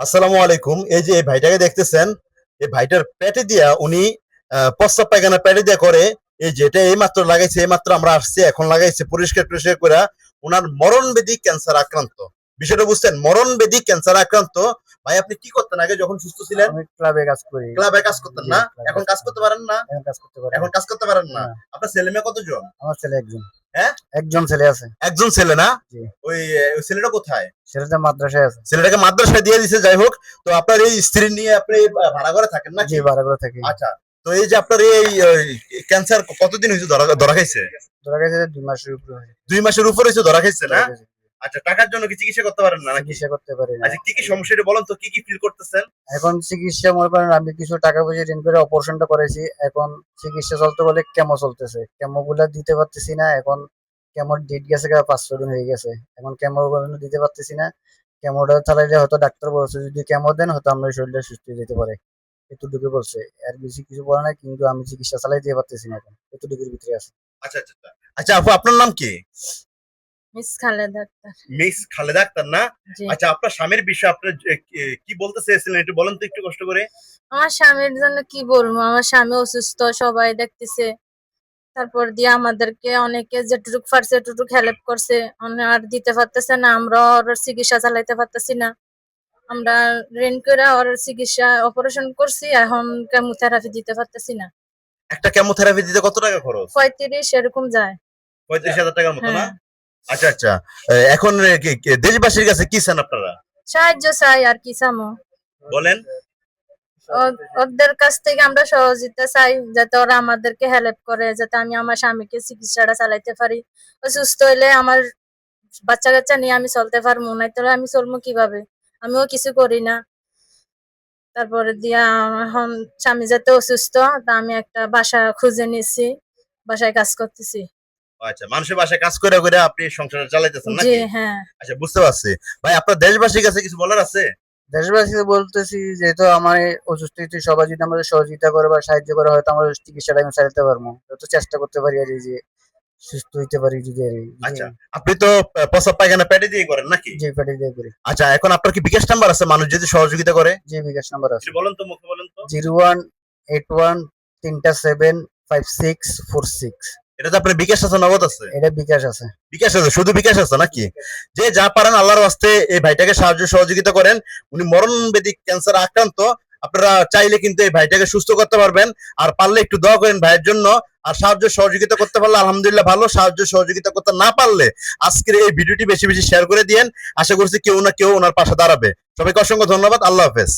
আসসালামু আলাইকুম। এই যে এই ভাইটাকে দেখতেছেন এই ভাইটার পেটে দিয়া উনি আহ, প্রস্রাব পায়খানা পেটে দিয়া করে এই যেটা এই মাত্র লাগাইছে এই মাত্র আমরা আসছি এখন লাগাইছে পরিষ্কার পরিষ্কার করে ওনার মরণ বেদি ক্যান্সার আক্রান্ত। বিষয়টা বুঝছেন? মরণ বেদি ক্যান্সার আক্রান্ত। ভাই আপনি কি করতেন আগে যখন সুস্থ ছিলেন? ক্লাবে কাজ করি। ক্লাবে কাজ করতেন না? এখন কাজ করতে পারেন না? এখন কাজ করতে পারেন না? না। আপনার ছেলে মেয়ে কতজন? আমার ছেলে একজন। হ্যাঁ? একজন ছেলে আছে। একজন ছেলে না? ওই ছেলেটা কোথায়? ছেলেটা মাদ্রাসায় আছে। ছেলেটাকে মাদ্রাসায় দিয়ে দিছে যাই হোক। তো আপনার এই স্ত্রী নিয়ে আপনি ভাড়া করে থাকেন না জি ভাড়া করে থাকি। আচ্ছা। তো এই যে আপনার এই ক্যান্সার কতদিন হয়েছে? ধরা ধরা খাইছে? ধরা খাইছে দুই মাসের উপরে। দুই মাসের উপরে হয়েছে ধরা খাইছে না। আচ্ছা টাকার জন্য কি চিকিৎসা করতে পারেন না নাকি? চিকিৎসা করতে পারি না। আচ্ছা কি কি সমস্যা এটা বলেন তো কি কি ফিল করতেছেন? এখন চিকিৎসা মনে করেন আমি কিছু টাকা পয়সা ঋণ করে অপারেশনটা করেছি এখন চিকিৎসা চলতে বলে কেমো চলতেছে। কেমো গুলা দিতে পারতেছি না এখন কেমোর ডেট গেছে পাঁচ ছয় দিন হয়ে গেছে। এখন কেমো গুলো দিতে পারতেছি না কেমোটা চালাইলে হয়তো ডাক্তার বলছে যদি কেমো দেন হয়তো আমরা শরীরটা সুস্থ যেতে পারে। এতটুকু বলছে। আর বেশি কিছু বলে না কিন্তু আমি চিকিৎসা চালাই দিতে পারতেছি না এখন। এতটুকুর ভিতরে আছে। আচ্ছা আচ্ছা আচ্ছা। আচ্ছা আপু আপনার নাম কি? মিস খালেদা আক্তার। মিস খালেদা আক্তার না? আচ্ছা আপনার স্বামীর বিষয়ে আপনি যে- কি- বলতে চেয়েছিলেন? একটু বলেন তো একটু কষ্ট করে। আমার স্বামীর জন্য কি বলব? আমার স্বামী অসুস্থ সবাই দেখতেছে। তারপর দিয়ে আমাদেরকে অনেকে যেটুকু পারছে এটুকু হেল্প করছে। আর দিতে পারতেছে না আমরা ওর চিকিৎসা চালাইতে পারতেছি না। আমরা ঋণ করে ওর চিকিৎসা অপারেশন করছি এখন কেমোথেরাপি দিতে পারতেছি না। একটা কেমোথেরাপি দিতে কত টাকা খরচ? পঁয়ত্রিশ এরকম যায়। পঁয়ত্রিশ হাজার টাকার মতো না? হ্যাঁ। আচ্ছা আচ্ছা। এখন দেশবাসীর কাছে কি চান আপনারা? সাহায্য চাই আর কি চামো। বলেন। ওদের কাছ থেকে আমরা সহযোগিতা চাই যাতে ওরা আমাদেরকে হেল্প করে যাতে আমি আমার স্বামীকে চিকিৎসাটা চালাইতে পারি। সুস্থ হইলে আমার বাচ্চা কাচ্চা নিয়ে আমি চলতে পারব না তাহলে আমি চলবো কীভাবে? আমিও কিছু করি না। তারপরে দিয়া এখন স্বামী যাতে অসুস্থ তা আমি একটা বাসা খুঁজে নিছি বাসায় কাজ করতেছি। আচ্ছা মানুষের বাসায় কাজ করে করে আপনি সংসার চালাইতেছেন জি নাকি? হ্যাঁ। আচ্ছা বুঝতে পারছি। ভাই আপনার দেশবাসীর কাছে কিছু বলার আছে? দেশবাসীকে বলতেছি যেহেতু আমার অসুস্থ হয়েছে সবাই যদি আমাদের সহযোগিতা করে বা সাহায্য করে হয়তো আমরা চিকিৎসাটা আমি চালাতে পারব। যত চেষ্টা করতে পারি আর যে সুস্থ হইতে পারি যদি আর আচ্ছা আপনি তো প্রস্রাব পায়খানা পেটে দিয়ে করেন নাকি? যে পেটে দিয়ে করি। আচ্ছা এখন আপনার কি বিকাশ নাম্বার আছে? মানুষ যদি সহযোগিতা করে? যে বিকাশ নাম্বার আছে। বলেন তো মুখে বলেন তো। জিরো ওয়ান এইট ওয়ান তিনটা seven five six four six. এটা তো আপনার বিকাশ আছে নগদ আছে? এটা বিকাশ আছে। বিকাশ আছে শুধু বিকাশ আছে নাকি? যে যা পারেন আল্লাহর এই ভাইটাকে সাহায্য সহযোগিতা করেন। উনি মরণ বেদিক ক্যান্সার আক্রান্ত। আপনারা চাইলে কিন্তু এই ভাইটাকে সুস্থ করতে পারবেন। আর পারলে একটু দোয়া করেন ভাইয়ের জন্য। আর সাহায্য সহযোগিতা করতে পারলে আলহামদুলিল্লাহ ভালো। সাহায্য সহযোগিতা করতে না পারলে আজকের এই ভিডিওটি বেশি বেশি শেয়ার করে দিয়েন। আশা করছি কেউ না কেউ ওনার পাশে দাঁড়াবে। সবাইকে অসংখ্য ধন্যবাদ। আল্লাহ হাফেজ।